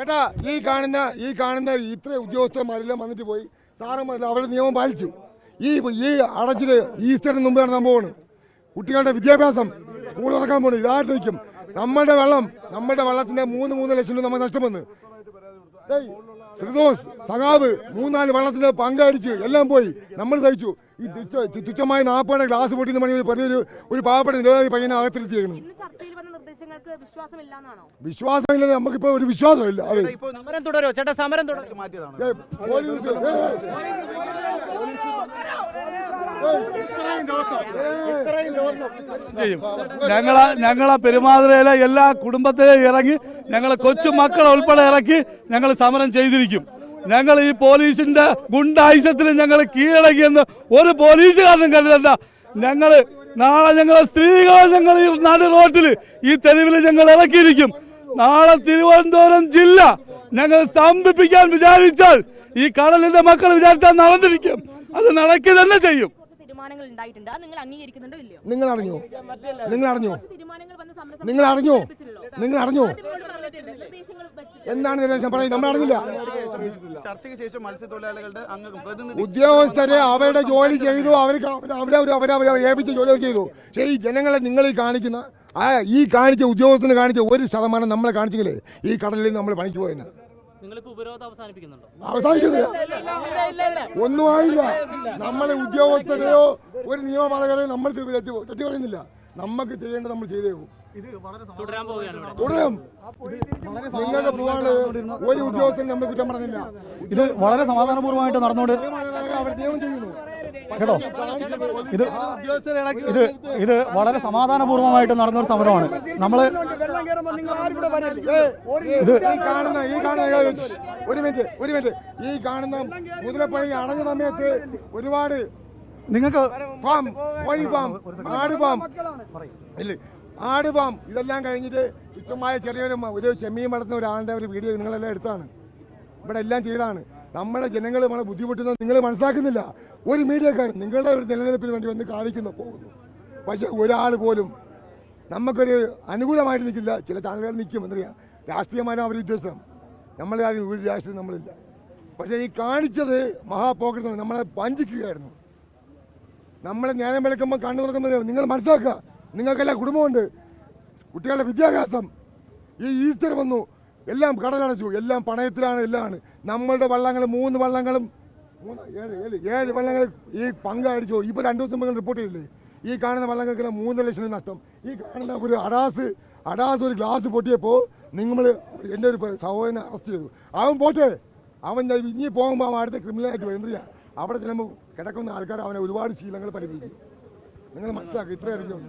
കേട്ടാ ഈ കാണുന്ന ഈ കാണുന്ന ഇത്ര ഉദ്യോഗസ്ഥന്മാരെല്ലാം വന്നിട്ട് പോയി. സാറന്മാരെല്ലാം അവരുടെ നിയമം പാലിച്ചു. ഈ ഈ അടച്ചിൽ ഈസ്റ്ററിന് മുമ്പാണ് സംഭവമാണ് കുട്ടികളുടെ വിദ്യാഭ്യാസം സ്കൂൾ തുറക്കാൻ പോണു. നിൽക്കും? നമ്മുടെ വെള്ളം നമ്മുടെ വെള്ളത്തിന്റെ മൂന്ന് മൂന്ന് ലക്ഷം രൂപ നമ്മൾ നഷ്ടം വന്ന്. ഫിർദോസ് മൂന്നാൽ വെള്ളത്തിന്റെ പങ്കടിച്ച് എല്ലാം പോയി. നമ്മൾ സഹിച്ചു. ഈ തുച്ഛ തുച്ഛമായ നാൽപ്പത് ഗ്ലാസ് പൊട്ടിന്ന് മണി ഒരു ഒരു പാവപ്പെട്ട നിരവധി പയ്യനെ അകത്തിരുത്തിയേക്കണം. ഇന്ന് ചർച്ചയിൽ വന്ന നിർദ്ദേശങ്ങൾക്ക് വിശ്വാസമില്ലാന്നാണോ നമുക്കിപ്പോ ഒരു വിശ്വാസമില്ല. സമരം തുടരോ? ചേട്ടാ സമരം തുടരും. ഞങ്ങളെ ഞങ്ങളെ പെരുമാതിരയിലെ എല്ലാ കുടുംബത്തെയും ഇറങ്ങി ഞങ്ങളെ കൊച്ചു മക്കളെ ഉൾപ്പെടെ ഇറക്കി ഞങ്ങൾ സമരം ചെയ്തിരിക്കും. ഞങ്ങൾ ഈ പോലീസിന്റെ ഗുണ്ടായുസത്തിന് ഞങ്ങൾ കീഴടങ്ങിയെന്ന് ഒരു പോലീസുകാരനും കരുതണ്ട. ഞങ്ങൾ നാളെ ഞങ്ങളെ സ്ത്രീകളെ ഞങ്ങൾ ഈ നടു റോട്ടിൽ ഈ തെരുവിൽ ഞങ്ങൾ ഇറക്കിയിരിക്കും. നാളെ തിരുവനന്തപുരം ജില്ല ഞങ്ങൾ സ്തംഭിപ്പിക്കാൻ വിചാരിച്ചാൽ ഈ കടലിന്റെ മക്കൾ വിചാരിച്ചാൽ നടന്നിരിക്കും. അത് നടക്കുക തന്നെ ചെയ്യും. കുറച്ച് തീരുമാനങ്ങൾ ഉണ്ടായിട്ടുണ്ട്. നിങ്ങൾ അംഗീകരിക്കുന്നുണ്ടോ ഇല്ലയോ? നിങ്ങൾ അറിഞ്ഞോ? നിങ്ങൾ അറിഞ്ഞോ? കുറച്ച് തീരുമാനങ്ങൾ വന്ന് സമരസമിതി നിങ്ങൾ അറിഞ്ഞോ? നിങ്ങൾ അറിഞ്ഞോ. എന്താണ് നിർദ്ദേശം? പറയുന്നത് നമ്മൾ അറിഞ്ഞില്ല. ചർച്ചയ്ക്ക് ശേഷം മത്സ്യത്തൊഴിലാളികളുടെ അങ്ങ് പ്രതിനിധി ഉദ്യോഗസ്ഥരെ അവരുടെ ജോലി ചെയ്തു അവർക്ക് അവരെ അവരെ അവരെ ഏൽപ്പിച്ച ജോലി അവർ ചെയ്തു. പക്ഷേ ഈ ജനങ്ങളെ നിങ്ങൾ ഈ കാണിക്കുന്ന ആ ഈ കാണിച്ച ഉദ്യോഗസ്ഥന് കാണിച്ച ഒരു ശതമാനം നമ്മളെ കാണിച്ചെങ്കിലേ ഈ കടലിൽ നിന്ന് നമ്മൾ പണിക്ക് പോയെന്ന് അവസാനിക്കുന്നില്ല. ഒന്നും ആയില്ല നമ്മളെ ഉദ്യോഗസ്ഥരെയോ ഒരു നിയമപാലകരെയോ നമ്മൾ തെറ്റി പറയുന്നില്ല. നമുക്ക് ചെയ്യേണ്ടത് നമ്മൾ പോവുകയാണ് ഇവിടെ. തുടരും. നിങ്ങൾക്ക് ഒരു ഉദ്യോഗസ്ഥൻ നമ്മൾ കുറ്റം പറഞ്ഞില്ല. ഇത് വളരെ സമാധാനപൂർവമായിട്ട് നടന്നുകൊണ്ട് കേട്ടോ? ഇത് ഇത് ഇത് വളരെ സമാധാനപൂർവമായിട്ട് നടന്നൊരു സമരമാണ്. നമ്മൾ ഇത് ഈ കാണുന്ന ഈ കാണുന്ന ഒരു മിനിറ്റ് ഒരു മിനിറ്റ്. ഈ കാണുന്ന മുതലപ്പണി അടഞ്ഞ സമയത്ത് ഒരുപാട് നിങ്ങൾക്ക് ഫാം വഴി ഫാം ആട് ഫാം. ഇല്ല ആട് ഫാം ഇതെല്ലാം കഴിഞ്ഞിട്ട് തുച്ഛമായ ചെറിയൊരു ഒരു ചെമ്മീൻ വളർത്തുന്ന ഒരാളുടെ ഒരു വീഡിയോ നിങ്ങളെല്ലാം എടുത്താണ്. ഇവിടെ എല്ലാം ചെയ്താണ്. നമ്മുടെ ജനങ്ങൾ നമ്മളെ ബുദ്ധിമുട്ടുന്നത് നിങ്ങൾ മനസ്സിലാക്കുന്നില്ല. ഒരു മീഡിയക്കാർ നിങ്ങളുടെ ഒരു നിലനിൽപ്പിന് വേണ്ടി വന്ന് കാണിക്കുന്നു പോകുന്നു. പക്ഷെ ഒരാൾ പോലും നമുക്കൊരു അനുകൂലമായിട്ട് നിൽക്കില്ല. ചില ചാനലുകൾ നിൽക്കും. എന്നറിയാം രാഷ്ട്രീയമാരും അവരുടെ ഉദ്ദേശം. നമ്മളെ ആരും ഒരു രാഷ്ട്രീയം നമ്മളില്ല. പക്ഷേ ഈ കാണിച്ചത് മഹാപോക്കറ്റ് നമ്മളെ വഞ്ചിക്കുകയായിരുന്നു. നമ്മളെ നേരം വിളിക്കുമ്പോൾ കണ്ണു തുറക്കുമ്പോൾ നിങ്ങൾ മനസ്സിലാക്കുക. നിങ്ങൾക്കെല്ലാം കുടുംബമുണ്ട്. കുട്ടികളുടെ വിദ്യാഭ്യാസം. ഈ ഈസ്റ്റർ വന്നു. എല്ലാം കടലടച്ചു. എല്ലാം പണയത്തിലാണ് എല്ലാമാണ്. നമ്മളുടെ വള്ളങ്ങൾ മൂന്ന് വള്ളങ്ങളും മൂന്ന് ഏഴ് ഏഴ് ഏഴ് വള്ളങ്ങൾ ഈ പങ്കടിച്ചു. ഇപ്പോൾ രണ്ടു ദിവസം മുമ്പ് റിപ്പോർട്ട് ചെയ്തില്ലേ? ഈ കാണുന്ന വള്ളങ്ങൾക്കെല്ലാം മൂന്ന് ലക്ഷം നഷ്ടം. ഈ കാണുന്ന ഒരു അടാസ് അടാസ് ഒരു ഗ്ലാസ് പൊട്ടിയപ്പോൾ നിങ്ങൾ എന്റെ ഒരു സഹോദരനെ അറസ്റ്റ് ചെയ്തു. അവൻ പോട്ടെ. അവൻ ഇനി പോകുമ്പോൾ അവൻ അടുത്ത ക്രിമിനലായിട്ട് വരുന്നില്ല അവിടെ ചെല്ലുമ്പോൾ കിടക്കുന്ന ആൾക്കാർ അവനെ ഒരുപാട് ശീലങ്ങൾ പഠിപ്പിക്കും നിങ്ങൾ മനസ്സിലാക്കി ഇത്രയായിരിക്കും